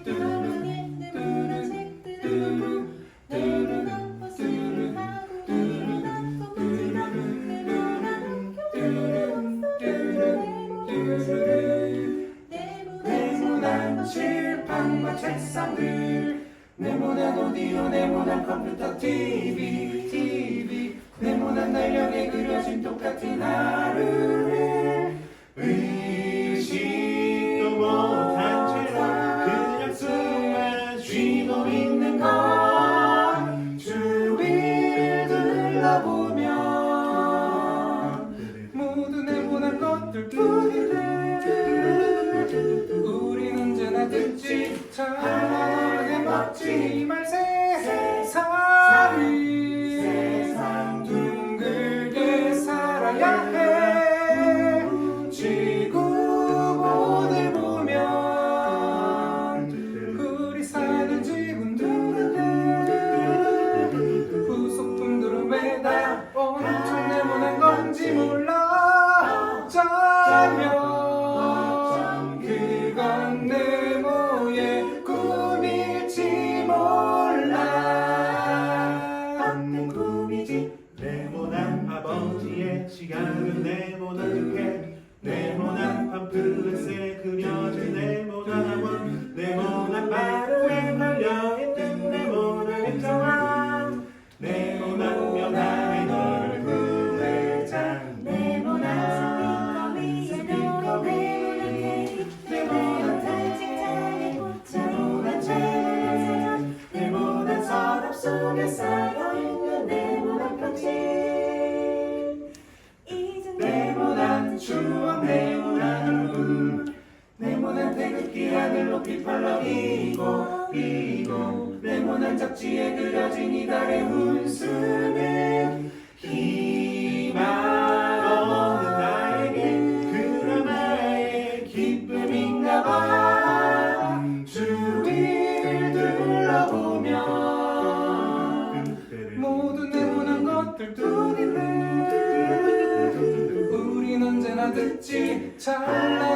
책가방에 네모난 책들을 보고 네모난 버스를 타고 네모난 꽃꽂이가 네모난 학교들을 네모난 칠판과 책상들 네모난 오디오 네모난 컴퓨터 TV TV. 네모난 달력에 그려진 똑같은 하루를 의식도 못한 채로 그냥 숨만 쉬고 있는 건 주위를 둘러보면 모두 네모난 것들 뿐이네. 우린 언제나 듣지 잘 건지. 몰라. 어쩌면 그건 네모의 꿈일지 몰라. 없는 꿈이지. 네모난 아버지의 시간은 네모난 게. 네모난 팜플렛에 그려진 네모난 네 추억 네모난 얼굴 네모난 태극기 하늘 높이 펄럭이고 이고 네모난 잡지에 그려진 이달의 운수는 희망 없는 나에게 그런 나의 기쁨인가 봐. 주위를 둘러보면 모두 네모난 것들 우린 언제나 듣지 잘난